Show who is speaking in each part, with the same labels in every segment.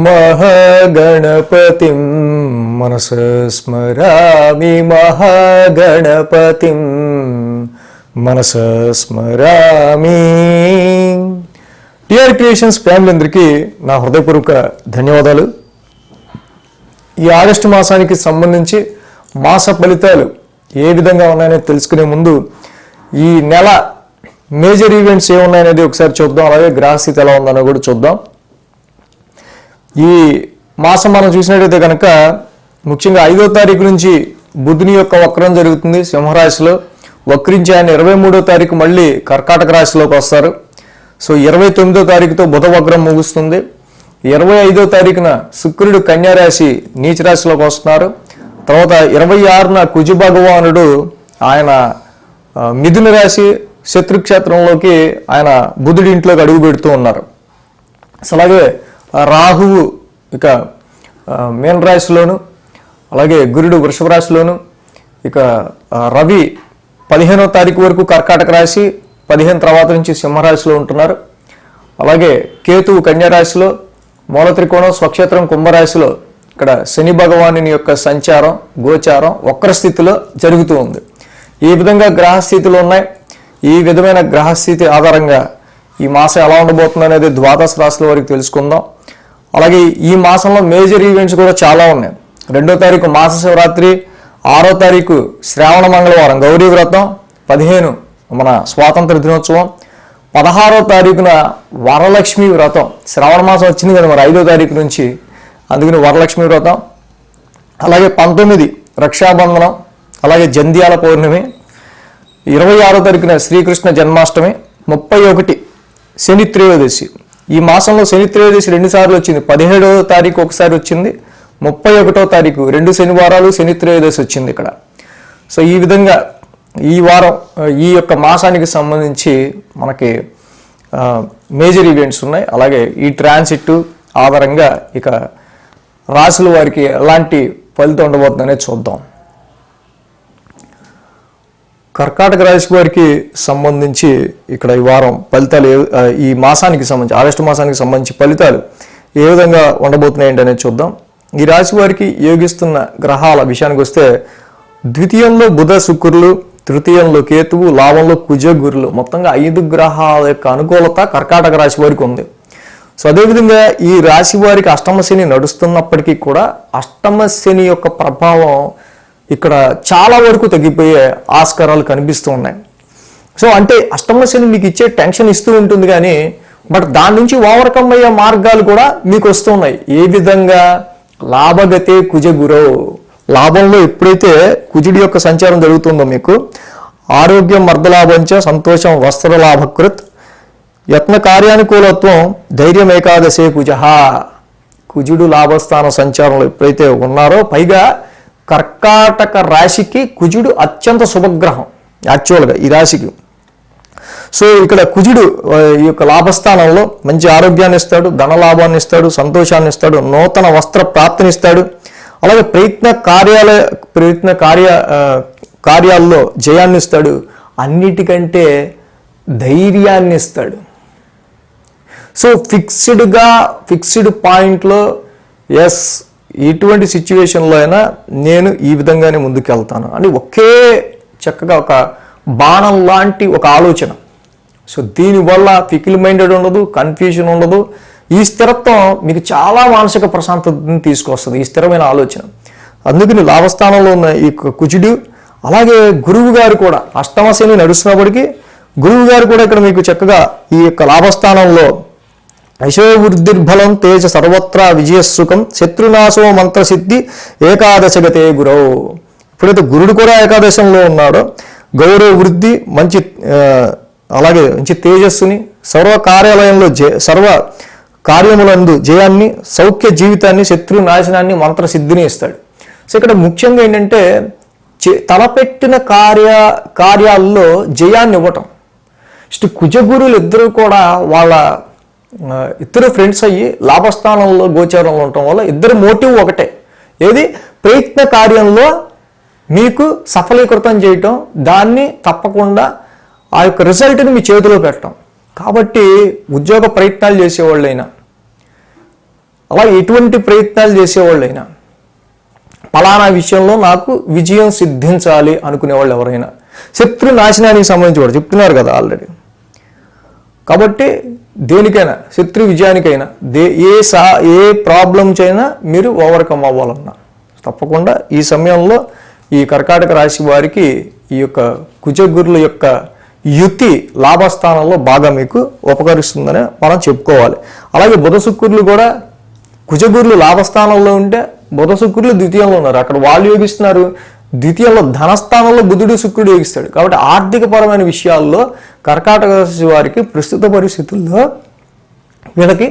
Speaker 1: మహాగణపతిం మనస స్మరామి మహాగణపతిం మనస స్మరామి. టిఆర్ క్రియేషన్స్ ఫ్యామిలీ అందరికీ నా హృదయపూర్వక ధన్యవాదాలు. ఈ ఆగస్టు మాసానికి సంబంధించి మాస ఫలితాలు ఏ విధంగా ఉన్నాయని తెలుసుకునే ముందు ఈ నెల మేజర్ ఈవెంట్స్ ఏమున్నాయనేది ఒకసారి చూద్దాం అలాగే గ్రహస్థితి ఎలా ఉందనో కూడా చూద్దాం. ఈ మాసం మనం చూసినట్టయితే కనుక ముఖ్యంగా ఐదో తారీఖు నుంచి బుధుని యొక్క వక్రం జరుగుతుంది సింహరాశిలో. వక్రించి ఆయన ఇరవై మూడో తారీఖు మళ్ళీ కర్కాటక రాశిలోకి వస్తారు. సో ఇరవై తొమ్మిదో తారీఖుతో బుధ వక్రం ముగుస్తుంది. ఇరవై ఐదో తారీఖున శుక్రుడు కన్యారాశి నీచ రాశిలోకి వస్తున్నారు. తర్వాత ఇరవై ఆరున కుజు భగవానుడు ఆయన మిథున రాశి శత్రుక్షేత్రంలోకి ఆయన బుధుడి ఇంట్లోకి అడుగు పెడుతూ ఉన్నారు. సో అలాగే రాహువు ఇక ఆ, మీన రాశిలోను అలాగే గురుడు వృషభ రాశిలోను ఇక రవి పదిహేనో తారీఖు వరకు కర్కాటక రాశి పదిహేను తర్వాత నుంచి సింహరాశిలో ఉంటున్నారు. అలాగే కేతువు కన్యారాశిలో మూల త్రికోణం స్వక్షేత్రం కుంభరాశిలో ఇక్కడ శని భగవాను యొక్క సంచారం గోచారం వక్ర స్థితిలో జరుగుతూ ఉంది. ఈ విధంగా గ్రహస్థితులు ఉన్నాయి. ఈ విధమైన గ్రహస్థితి ఆధారంగా ఈ మాసం ఎలా ఉండబోతుంది అనేది ద్వాదశ రాశుల వరకు తెలుసుకుందాం. అలాగే ఈ మాసంలో మేజర్ ఈవెంట్స్ కూడా చాలా ఉన్నాయి. రెండో తారీఖు మాస శివరాత్రి ఆరో తారీఖు శ్రావణ మంగళవారం గౌరీ వ్రతం పదిహేను మన స్వాతంత్ర దినోత్సవం పదహారో తారీఖున వరలక్ష్మి వ్రతం. శ్రావణ మాసం వచ్చింది కదా మరి ఐదో తారీఖు నుంచి అందుకని వరలక్ష్మి వ్రతం. అలాగే పంతొమ్మిది రక్షాబంధనం అలాగే జంధ్యాల పౌర్ణమి ఇరవై ఆరో తారీఖున శ్రీకృష్ణ జన్మాష్టమి ముప్పై ఒకటి శని త్రయోదశి. ఈ మాసంలో శని త్రయోదశి రెండుసార్లు వచ్చింది. పదిహేడవ తారీఖు ఒకసారి వచ్చింది. ముప్పై ఒకటో తారీఖు రెండు శనివారాలు శని త్రయోదశి వచ్చింది ఇక్కడ. సో ఈ విధంగా ఈ వారం ఈ యొక్క మాసానికి సంబంధించి మనకి మేజర్ ఈవెంట్స్ ఉన్నాయి. అలాగే ఈ ట్రాన్సిట్ ఆధారంగా ఇక రాసుల వారికి ఎలాంటి ఫలితం ఉండబోతుందనే చూద్దాం. కర్కాటక రాశి వారికి సంబంధించి ఇక్కడ ఈ వారం ఫలితాలు ఏ- ఈ మాసానికి సంబంధించి ఆగస్టు మాసానికి సంబంధించి ఫలితాలు ఏ విధంగా ఉండబోతున్నాయండి అనేది చూద్దాం. ఈ రాశి వారికి యోగిస్తున్న గ్రహాల విషయానికి వస్తే ద్వితీయంలో బుధ శుక్రులు తృతీయంలో కేతువు లాభంలో కుజ గురులు మొత్తంగా ఐదు గ్రహాల యొక్క అనుకూలత కర్కాటక రాశి వారికి ఉంది. సో అదేవిధంగా ఈ రాశి వారికి అష్టమ శని నడుస్తున్నప్పటికీ కూడా అష్టమ శని యొక్క ప్రభావం ఇక్కడ చాలా వరకు తగ్గిపోయే ఆస్కారాలు కనిపిస్తూ ఉన్నాయి. సో అంటే అష్టమ శని మీకు ఇచ్చే టెన్షన్ ఇస్తూ ఉంటుంది కానీ బట్ దాని నుంచి ఓవర్కమ్ అయ్యే మార్గాలు కూడా మీకు వస్తున్నాయి ఏ విధంగా? లాభగతే కుజ గురో. లాభంలో ఎప్పుడైతే కుజుడి యొక్క సంచారం జరుగుతుందో మీకు ఆరోగ్యం మర్దలాభంచ సంతోషం వస్త్ర లాభకృత్ యత్న కార్యానుకూలత్వం ధైర్యం ఏకాదశే కుజ. కుజుడు లాభస్థాన సంచారంలో ఎప్పుడైతే ఉన్నారో పైగా కర్కాటక రాశికి కుజుడు అత్యంత శుభగ్రహం. యాక్చువల్గా ఈ రాశికి. సో ఇక్కడ కుజుడు ఈ యొక్క లాభస్థానంలో మంచి ఆరోగ్యాన్ని ఇస్తాడు ధనలాభాన్ని ఇస్తాడు సంతోషాన్ని ఇస్తాడు నూతన వస్త్ర ప్రాప్తిని ఇస్తాడు. అలాగే ప్రయత్న కార్యాలయ ప్రయత్న కార్య కార్యాల్లో జయాన్ని ఇస్తాడు. అన్నిటికంటే ధైర్యాన్ని ఇస్తాడు. సో ఫిక్స్డ్గా ఫిక్స్డ్ పాయింట్లో ఎస్ ఎటువంటి సిచ్యువేషన్లో అయినా నేను ఈ విధంగానే ముందుకెళ్తాను అని ఒకే చక్కగా ఒక బాణం లాంటి ఒక ఆలోచన. సో దీనివల్ల ఫికిల్ మైండెడ్ ఉండదు కన్ఫ్యూజన్ ఉండదు. ఈ స్థిరత్వం మీకు చాలా మానసిక ప్రశాంతతను తీసుకొస్తుంది ఈ స్థిరమైన ఆలోచన. అందుకని లాభస్థానంలో ఉన్న ఈ కుజుడు అలాగే గురువు గారు కూడా అష్టమశని నడుస్తున్నప్పటికీ గురువు గారు కూడా ఇక్కడ మీకు చక్కగా ఈ యొక్క లాభస్థానంలో యశోవృద్ధిర్బలం తేజ సర్వత్రా విజయసుఖం శత్రునాశో మంత్రసిద్ధి ఏకాదశగతే గురవు ఇప్పుడైతే గురుడు కూడా ఏకాదశంలో ఉన్నాడో గౌరవ వృద్ధి మంచి అలాగే మంచి తేజస్సుని సర్వ కార్యాలయంలో జయ సర్వ కార్యములందు జయాన్ని సౌఖ్య జీవితాన్ని శత్రు నాశనాన్ని మంత్రసిద్ధిని ఇస్తాడు. సో ఇక్కడ ముఖ్యంగా ఏంటంటే చే- తలపెట్టిన కార్య కార్యాల్లో జయాన్ని ఇవ్వటం నెక్స్ట్ కుజగురులు ఇద్దరు కూడా వాళ్ళ ఇద్దరు ఫ్రెండ్స్ అయ్యి లాభస్థానంలో గోచారంలో ఉండటం వల్ల ఇద్దరు మోటివ్ ఒకటే. ఏది? ప్రయత్న కార్యంలో మీకు సఫలీకృతం చేయటం దాన్ని తప్పకుండా ఆ యొక్క రిజల్ట్ని మీ చేతిలో పెట్టడం కాబట్టి ఉద్యోగ ప్రయత్నాలు చేసేవాళ్ళైనా అలా ఎటువంటి ప్రయత్నాలు చేసేవాళ్ళైనా పలానా విషయంలో నాకు విజయం సిద్ధించాలి అనుకునే వాళ్ళు ఎవరైనా. శత్రు నాశనానికి సంబంధించి కూడా చెప్తున్నారు కదా ఆల్రెడీ. కాబట్టి దేనికైనా శత్రు విజయానికైనా దే ఏ సా ఏ ప్రాబ్లమ్స్ అయినా మీరు ఓవర్కమ్ అవ్వాలన్నా. తప్పకుండా ఈ సమయంలో ఈ కర్కాటక రాశి వారికి ఈ యొక్క కుజగురుల యొక్క యుతి లాభస్థానంలో బాగా మీకు ఉపకరిస్తుందని మనం చెప్పుకోవాలి. అలాగే బుధ శుక్రులు కూడా కుజగురులు లాభస్థానంలో ఉంటే బుధ శుక్రులు ద్వితీయంలో ఉన్నారు. అక్కడ వాళ్ళు యోగిస్తున్నారు. ద్వితీయంలో ధనస్థానంలో బుధుడు శుక్రుడు యోగిస్తాడు. కాబట్టి ఆర్థికపరమైన విషయాల్లో కర్కాటక రాశి వారికి ప్రస్తుత పరిస్థితుల్లో వీళ్ళకి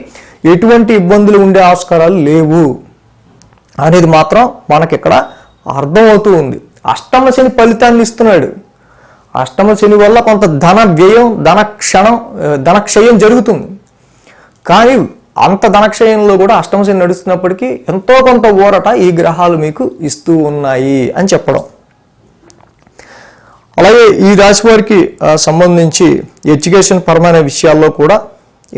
Speaker 1: ఎటువంటి ఇబ్బందులు ఉండే ఆస్కారాలు లేవు అనేది మాత్రం మనకి ఇక్కడ అర్థమవుతూ ఉంది. అష్టమ శని ఫలితాన్ని ఇస్తున్నాడు. అష్టమ శని వల్ల కొంత ధన వ్యయం ధన క్షణం ధన క్షయం జరుగుతుంది. కానీ అంత ధనక్షయంలో కూడా అష్టమశని నడుస్తున్నప్పటికీ ఎంతో కొంత ఊరట ఈ గ్రహాలు మీకు ఇస్తూ ఉన్నాయి అని చెప్పడం. అలాగే ఈ రాశి వారికి సంబంధించి ఎడ్యుకేషన్ పరమైన విషయాల్లో కూడా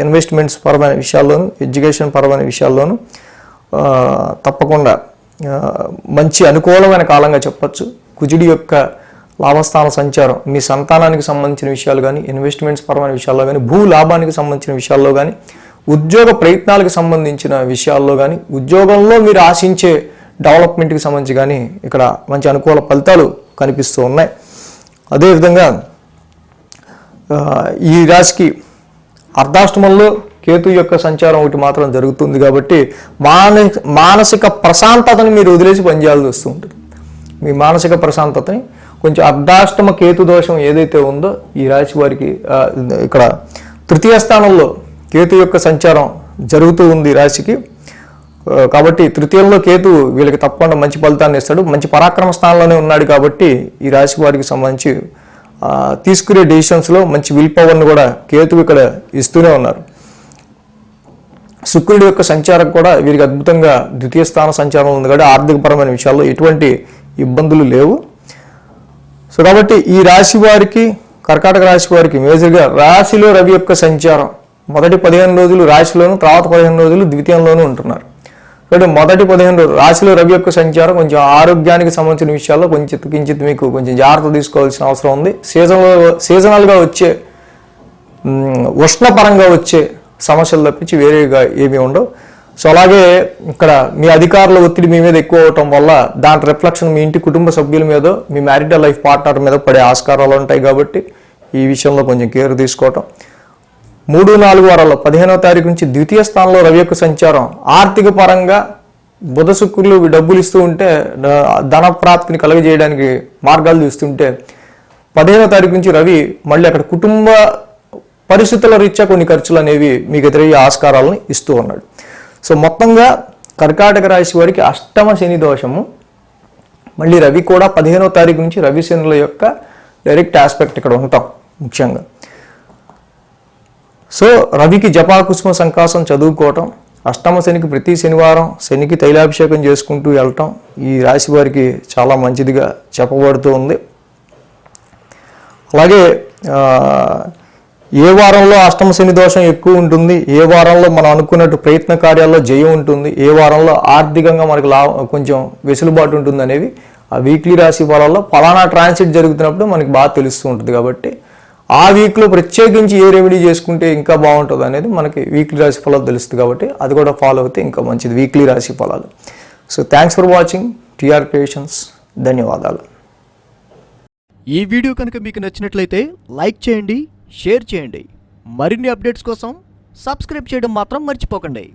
Speaker 1: ఇన్వెస్ట్మెంట్స్ పరమైన విషయాల్లోనూ ఎడ్యుకేషన్ పరమైన విషయాల్లోనూ తప్పకుండా మంచి అనుకూలమైన కాలంగా చెప్పచ్చు. కుజుడి యొక్క లాభస్థాన సంచారం మీ సంతానానికి సంబంధించిన విషయాలు కానీ ఇన్వెస్ట్మెంట్స్ పరమైన విషయాల్లో కానీ భూ లాభానికి సంబంధించిన విషయాల్లో కానీ ఉద్యోగ ప్రయత్నాలకు సంబంధించిన విషయాల్లో కానీ ఉద్యోగంలో మీరు ఆశించే డెవలప్మెంట్కి సంబంధించి కానీ ఇక్కడ మంచి అనుకూల ఫలితాలు కనిపిస్తూ ఉన్నాయి. అదేవిధంగా ఈ రాశికి అర్ధాష్టమంలో కేతు యొక్క సంచారం ఒకటి మాత్రం జరుగుతుంది కాబట్టి మానసిక ప్రశాంతతని మీరు వదిలేసి పనిచేయాల్సి వస్తూ ఉంటుంది. మీ మానసిక ప్రశాంతతని కొంచెం అర్ధాష్టమ కేతు దోషం ఏదైతే ఉందో ఈ రాశి వారికి ఇక్కడ తృతీయ స్థానంలో కేతు యొక్క సంచారం జరుగుతూ ఉంది రాశికి. కాబట్టి తృతీయంలో కేతు వీళ్ళకి తప్పకుండా మంచి ఫలితాన్ని ఇస్తాడు. మంచి పరాక్రమ స్థానంలోనే ఉన్నాడు కాబట్టి ఈ రాశి వారికి సంబంధించి తీసుకునే డెసిషన్స్లో మంచి విల్ పవర్ని కూడా కేతు ఇక్కడ ఇస్తూనే ఉన్నారు. శుక్రుడి యొక్క సంచారం కూడా వీరికి అద్భుతంగా ద్వితీయ స్థాన సంచారం ఉంది కాబట్టి ఆర్థికపరమైన విషయాల్లో ఎటువంటి ఇబ్బందులు లేవు. సో కాబట్టి ఈ రాశి వారికి కర్కాటక రాశి వారికి మేజర్గా రాశిలో రవి యొక్క సంచారం మొదటి పదిహేను రోజులు రాశిలోను తర్వాత పదిహేను రోజులు ద్వితీయంలోనూ ఉంటున్నారు. కాబట్టి మొదటి పదిహేను రోజులు రాశిలో రవి యొక్క సంచారం కొంచెం ఆరోగ్యానికి సంబంధించిన విషయాల్లో కొంచెం కించిత్ మీకు కొంచెం జాగ్రత్త తీసుకోవాల్సిన అవసరం ఉంది. సీజన్లో సీజనల్గా వచ్చే ఉష్ణపరంగా వచ్చే సమస్యలు తప్పించి వేరేగా ఏమీ ఉండవు. సో అలాగే ఇక్కడ మీ అధికారుల ఒత్తిడి మీ మీద ఎక్కువ అవటం వల్ల దాని రిఫ్లెక్షన్ మీ ఇంటి కుటుంబ సభ్యుల మీద మీ మ్యారిటల్ లైఫ్ పార్ట్నర్ మీద పడే ఆస్కారాలు ఉంటాయి కాబట్టి ఈ విషయంలో కొంచెం కేర్ తీసుకోవటం. మూడు నాలుగు వారాల్లో పదిహేనవ తారీఖు నుంచి ద్వితీయ స్థానంలో రవి యొక్క సంచారం. ఆర్థిక పరంగా బుధ శుక్రులు డబ్బులు ఇస్తూ ఉంటే ధన ప్రాప్తిని కలుగజేయడానికి మార్గాలు చూస్తుంటే పదిహేనవ తారీఖు నుంచి రవి మళ్ళీ అక్కడ కుటుంబ పరిస్థితుల రీత్యా కొన్ని ఖర్చులు అనేవి మీకు ఎదురయ్యే ఆస్కారాలను ఇస్తూ ఉన్నాడు. సో మొత్తంగా కర్కాటక రాశి వారికి అష్టమ శని దోషము. మళ్ళీ రవి కూడా పదిహేనవ తారీఖు నుంచి రవి శనుల యొక్క డైరెక్ట్ ఆస్పెక్ట్ ఇక్కడ ఉంటాం ముఖ్యంగా. సో రవికి జపాకుసుమ సంకాసం చదువుకోవటం అష్టమ శనికి ప్రతి శనివారం శనికి తైలాభిషేకం చేసుకుంటూ వెళ్ళటం ఈ రాశి వారికి చాలా మంచిదిగా చెప్పబడుతూ ఉంది. అలాగే ఏ వారంలో అష్టమ శని దోషం ఎక్కువ ఉంటుంది ఏ వారంలో మనం అనుకున్నట్టు ప్రయత్న కార్యాల్లో జయం ఉంటుంది ఏ వారంలో ఆర్థికంగా మనకు లాభం కొంచెం వెసులుబాటు ఉంటుంది అనేవి ఆ వీక్లీ రాశి ఫలాల్లో ఫలానా ట్రాన్సిట్ జరుగుతున్నప్పుడు మనకి బాగా తెలుస్తూ ఉంటుంది కాబట్టి ఆ వీక్లో ప్రత్యేకించి ఏ రెమెడీ చేసుకుంటే ఇంకా బాగుంటుంది అనేది మనకి వీక్లీ రాశి ఫలాలు తెలుస్తుంది కాబట్టి అది కూడా ఫాలో అవుతే ఇంకా మంచిది వీక్లీ రాశి ఫలాలు. So thanks for watching TR creations ధన్యవాదాలు.
Speaker 2: ఈ వీడియో కనుక మీకు నచ్చినట్లయితే లైక్ చేయండి షేర్ చేయండి. మరిన్ని అప్డేట్స్ కోసం సబ్స్క్రైబ్ చేయడం మాత్రం మర్చిపోకండి.